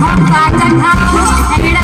ของารจากเขาให้